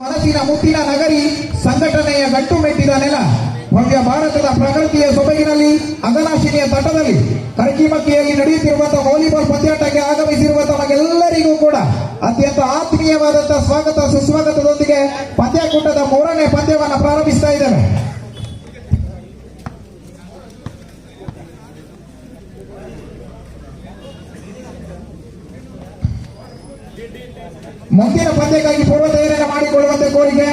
ಮನಸ್ಸಿನ ಮುತ್ತಿನ ನಗರಿ ಸಂಘಟನೆಯ ಗಟ್ಟು ಮೆಟ್ಟಿದ ನೆಲ ಭವ್ಯ ಭಾರತದ ಪ್ರಕೃತಿಯ ಸೊಬಗಿನಲ್ಲಿ ಅಗನಾಶಿನಿಯ ತಟದಲ್ಲಿ ಕರ್ಕಿಮಕ್ಕಿಯಲ್ಲಿ ನಡೆಯುತ್ತಿರುವಂತಹ ವಾಲಿಬಾಲ್ ಪಂದ್ಯಾಟಕ್ಕೆ ಆಗಮಿಸಿರುವ ತಮಗೆಲ್ಲರಿಗೂ ಕೂಡ ಅತ್ಯಂತ ಆತ್ಮೀಯವಾದಂತಹ ಸ್ವಾಗತ ಸುಸ್ವಾಗತದೊಂದಿಗೆ ಪಂದ್ಯಕೂಟದ ಮೂರನೇ ಪಂದ್ಯವನ್ನು ಪ್ರಾರಂಭಿಸ್ತಾ ಇದ್ದೇವೆ ಮುಂದಿನ ಪಂದ್ಯಕ್ಕಾಗಿ ಪೂರ್ವ ತಯಾರಿಯನ್ನು ಕೋರಿಕೆ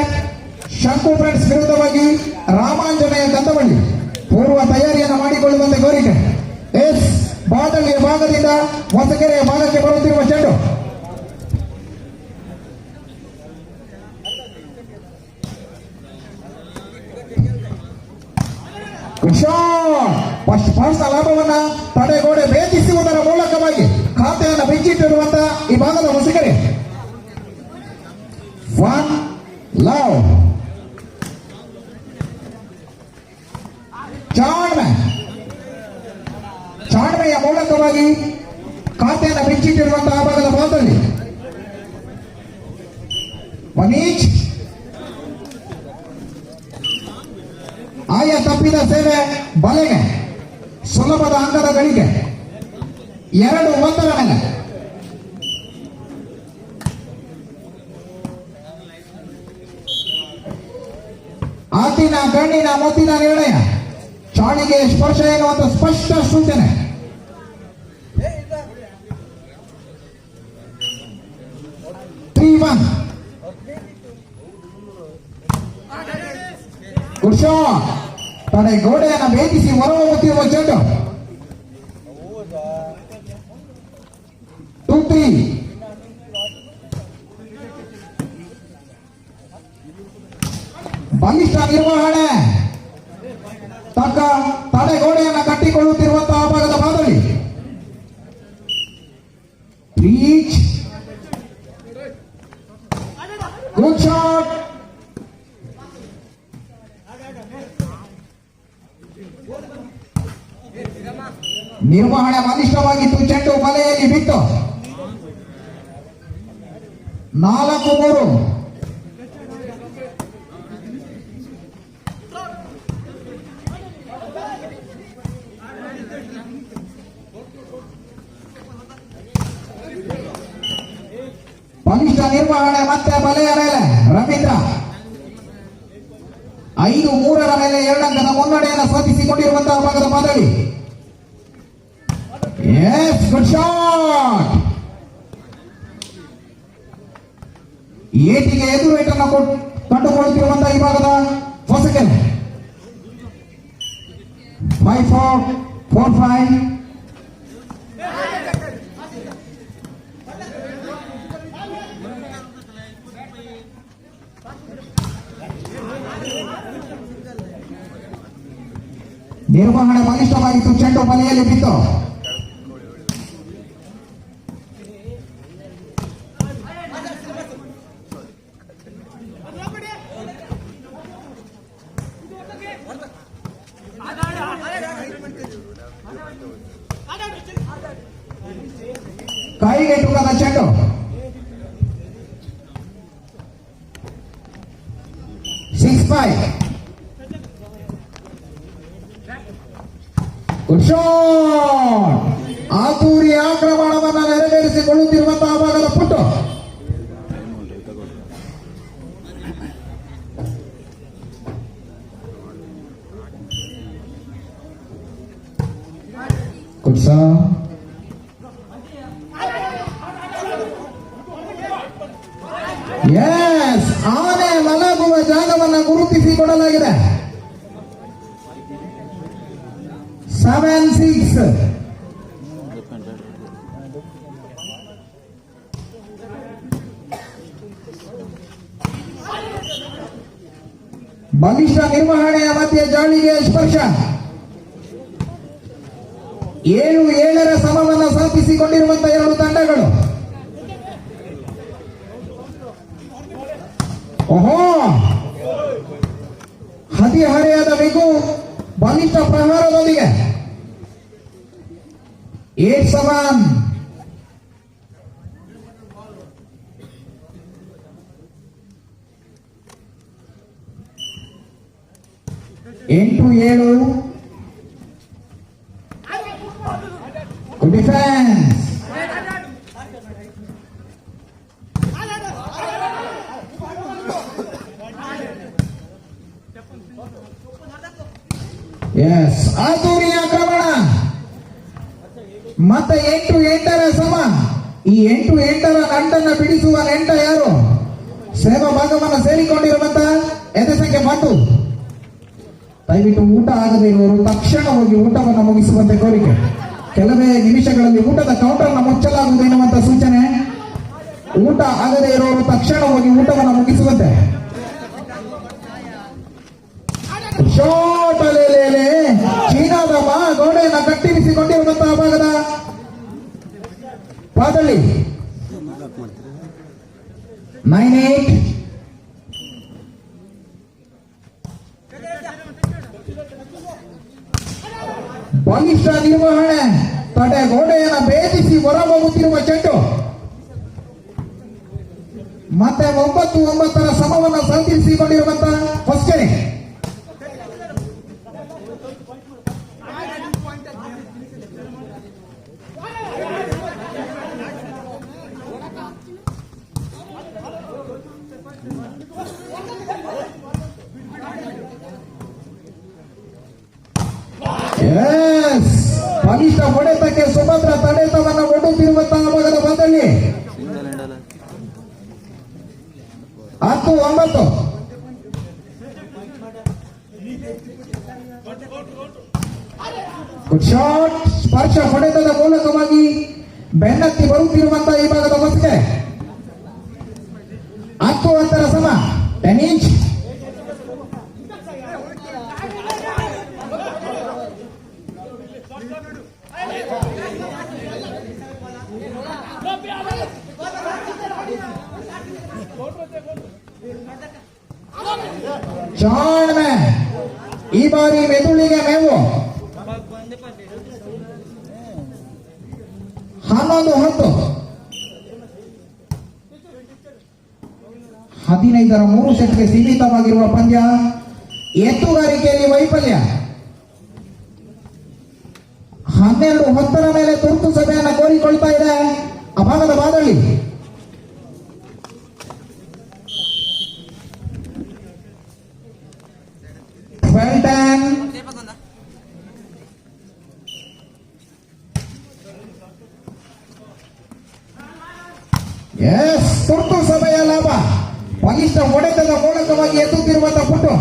ಶಂಕು ಫ್ರೆಂಡ್ಸ್ ವಿರುದ್ಧವಾಗಿ ರಾಮಾಂಜನೇಯ ಕಂದವಳ್ಳಿ ಪೂರ್ವ ತಯಾರಿಯನ್ನು ಮಾಡಿಕೊಳ್ಳುವಂತೆ ಕೋರಿಕೆ. ಎಸ್, ಬಾಟಲಿಯ ಭಾಗದಿಂದ ಹೊಸಕೆರೆಯ ಭಾಗಕ್ಕೆ ಬರುತ್ತಿರುವ ಚೆಂಡು. ಲಾಭವನ್ನ ತಡೆಗೋಡೆ ಭೇದಿಸುವುದರ ಮೂಲಕವಾಗಿ ಖಾತೆಯನ್ನು ಬಿಚ್ಚಿಟ್ಟಿರುವಂತಹ ಈ ಭಾಗದ ಹೊಸಕೆರೆ. ಒನ್ ಲವ್ ಚಾಣ್ಮೆ ಚಾಣ್ಮೆಯ ಮೂಲಕವಾಗಿ ಖಾತೆಯನ್ನು ಬಿಚ್ಚಿಟ್ಟಿರುವಂತಹ ಭಾಗದ ಮಾತಲ್ಲಿ. ಮನೀಶ್. ಆಯಾ ತಪ್ಪಿದ ಸೇವೆ ಬಲೆಗೆ, ಸುಲಭದ ಅಂಗದ ಗಳಿಗೆ ಎರಡು ಒಂದರ ಮೇಲೆ. ಆತಿನ ಗಣ್ಣಿನ ಮುತ್ತಿನ ನಿರ್ಣಯ. ಚಾಣಿಗೆ ಸ್ಪರ್ಶ ಎನ್ನುವಂತ ಸ್ಪಷ್ಟ ಸೂಚನೆ. ತ್ರೀ ಒನ್ ತಡೆ ಗೋಡೆಯನ್ನು ಭೇದಿಸಿ ಹೊರಹೋಗುತ್ತಿರುವ ಚೆಂಡು ಟೂ ತ್ರೀ ಬಲಿಷ್ಠ ನಿರ್ವಹಣೆ ತಕ್ಕ ತಡೆಗೋಡೆಯನ್ನು ಕಟ್ಟಿಕೊಳ್ಳುತ್ತಿರುವಂತಹ ಆ ಭಾಗದ ಮಾದರಿ ರೀಚ್ ಗುಡ್ ಶಾಟ್ ನಿರ್ವಹಣೆ ಬಲಿಷ್ಠವಾಗಿತ್ತು ಚೆಂಡು ಬಲೆಯಲ್ಲಿ ಬಿತ್ತು ನಾಲ್ಕು ಮೂರು ನಿರ್ವಹಣೆ ಮತ್ತೆ ಬಲೆಯ ಮೇಲೆ ರವೀಂದ್ರ ಐದು ಮೂರರ ಮೇಲೆ ಎರಡಂಕದ ಮುನ್ನಡೆಯನ್ನು ಸಾಧಿಸಿಕೊಂಡಿರುವಂತಹ ಭಾಗದ ಮಾದರಿ ಎಸ್ ಗುಡ್ ಶಾಟ್ ಏಟಿಗೆ ಎದುರು ಏಟನ್ನು ಕೊಟ್- ಕಂಡುಕೊಳ್ಳುತ್ತಿರುವಂತಹ ಈ ಭಾಗದ Hosakere five four four five ನಿರ್ವಹಣೆ ಬಲಿಷ್ಠವಾಗಿತ್ತು ಚೆಂಡು ಬಲೆಯಲ್ಲಿ ಬಿತ್ತು ಕೈಗೆ ಟುಕದ ಚೆಂಡು. ಸಿಕ್ಸ್ ಫೈವ್ ಶಾಟ್ ಆತೂರಿ ಆಕ್ರಮಣವನ್ನು ನೆರವೇರಿಸಿಕೊಳ್ಳುತ್ತಿರುವಂತಹ ಭಾಗದ ಪುಟ್ಟು ಗುಡ್ ಶಾಟ್ ಎಸ್ ಆನೆ ಮಲಗುವ ಜಾಗವನ್ನು ಗುರುತಿಸಿ ಕೊಡಲಾಗಿದೆ ಸೆವೆನ್ ಸಿಕ್ಸ್ ಬಲಿಷ್ಠ ನಿರ್ವಹಣೆಯ ಮಧ್ಯೆ ಜಾಳಿಗೆ ಸ್ಪರ್ಶ ಏಳು ಏಳರ ಸಮವನ್ನು ಸಾಧಿಸಿಕೊಂಡಿರುವಂತಹ ಎರಡು ತಂಡಗಳು ಓಹೋ ಹದಿಹರೆಯದ ಮಿಗು ಬಲಿಷ್ಠ ಪ್ರಹಾರದೊಂದಿಗೆ Isaman. Into yellow. Good defense. Yes, Aturi Akramana. ಮತ್ತೆ ಎಂಟು ಎಂಟರ ಸಮ ಈ ಎಂಟು ಎಂಟರ ನಂಟನ್ನ ಬಿಡಿಸುವ ನೆಂಟ ಯಾರು? ಸೇವ ಭಾಗವನ್ನ ಸೇರಿಕೊಂಡಿರುವಂತ ಎದೆ ಸಂಖ್ಯೆ ಮಾತು. ದಯವಿಟ್ಟು ಊಟ ಆಗದೆ ಇರುವವರು ತಕ್ಷಣ ಹೋಗಿ ಊಟವನ್ನು ಮುಗಿಸುವಂತೆ ಕೋರಿಕೆ. ಕೆಲವೇ ನಿಮಿಷಗಳಲ್ಲಿ ಊಟದ ಕೌಂಟರ್ನ ಮುಚ್ಚಲಾಗುವುದು ಎನ್ನುವಂತ ಸೂಚನೆ. ಊಟ ಆಗದೆ ಇರುವವರು ತಕ್ಷಣ ಹೋಗಿ ಊಟವನ್ನು ಮುಗಿಸುವಂತೆ. ಮಾ ಗಟ್ಟಿರಿಸಿಕೊಂಡಿರುವಂತಹ ಭಾಗದ ಪಾದಳ್ಳಿ. ಮೈನೇಟ್ ಬಲಿಷ್ಠ ನಿರ್ವಹಣೆ ತಡೆ ಗೋಡೆಯನ್ನ ಭೇದಿಸಿ ಹೊರಹೋಗುತ್ತಿರುವ ಚೆಂಡು ಮತ್ತೆ ಒಂಬತ್ತು ಒಂಬತ್ತರ ಸಮವನ್ನು ಸಾಧಿಸಿಕೊಂಡಿರುವಂತಹ ಫಸ್ಟ್ ಹತ್ತು, ಒಂಬತ್ತು. ಶಾಟ್ ಸ್ಪರ್ಶ ಹೊಡೆತದ ಮೂಲಕವಾಗಿ ಬೆನ್ನತ್ತಿ ಬರುತ್ತಿರುವಂತಹ ಈ ಭಾಗದ ಬಸ್ಗೆ ಹತ್ತು ಹತ್ತರ ಸಮ. ಟೆನ್ ಇಂಚ್ ಚಾಣ್ಮೆ ಈ ಬಾರಿ ಮೆದುಳಿಗೆ ಮೇವು. ಹನ್ನೊಂದು ಹತ್ತು. ಹದಿನೈದರ ಮೂರು ಸೆಟ್ಗೆ ಸೀಮಿತವಾಗಿರುವ ಪಂದ್ಯ ಎತ್ತುಗಾರಿಕೆಯಲ್ಲಿ ವೈಫಲ್ಯ. ಹನ್ನೆರಡು ಹತ್ತರ ಮೇಲೆ ತುರ್ತು ಸಭೆಯನ್ನು ಕೋರಿಕೊಳ್ತಾ ಇದೆ ಅಭಾಗದ ಬಾದಳ್ಳಿ. ಎಸ್ ತುರ್ತು ಸಭೆಯ ಲಾಭ. ಬಲಿಷ್ಠ ಒಡೆತದ ಮೂಲಕವಾಗಿ ಎತ್ತುತ್ತಿರುವಂತಹ ಪುಟ್ಟು.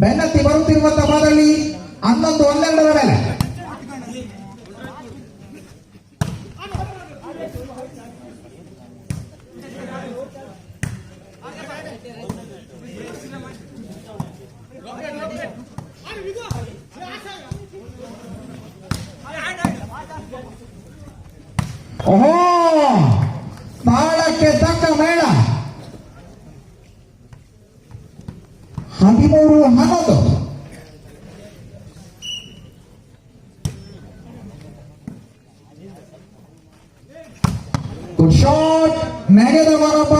ಬೆನ್ನತ್ತಿ ಬರುತ್ತಿರುವಂತಹ ಬಾದಲ್ಲಿ ಹನ್ನೊಂದು ಹನ್ನೆರಡರ ಮೇಲೆ. ನೆಗೆದವನೊಬ್ಬ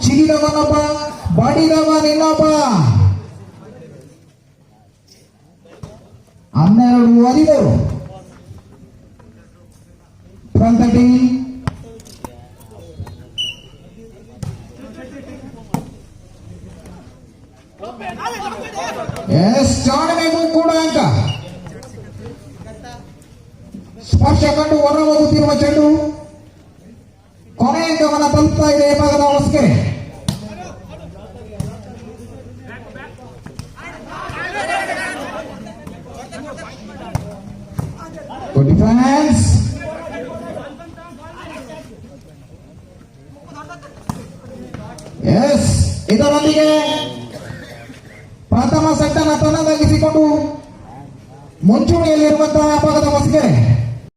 ಚಿಗಿದವನೊಬ್ಬ ಬಡಿದವ ಇನ್ನೊಬ್ಬ ಹನ್ನೆರಡು ಹದಿಮೂರು from the team. ಎಸ್ ಚಾಣನೆಗೂ ಕೂಡ ಅಂಕ ಸ್ಪರ್ಶ ಕಂಡು ಹೊರ ಗುಡ್ ಡಿಫೆನ್ಸ್ ಎಸ್ ಇದರೊಂದಿಗೆ ಪ್ರಥಮ ಸೆಟ್ ಅನ್ನು ತನ್ನದಾಗಿಸಿಕೊಂಡು ಮುಂಚೂಣಿಯಲ್ಲಿರುವಂತಹ ಭಾಗದ ಹೊಸಗೆರೆ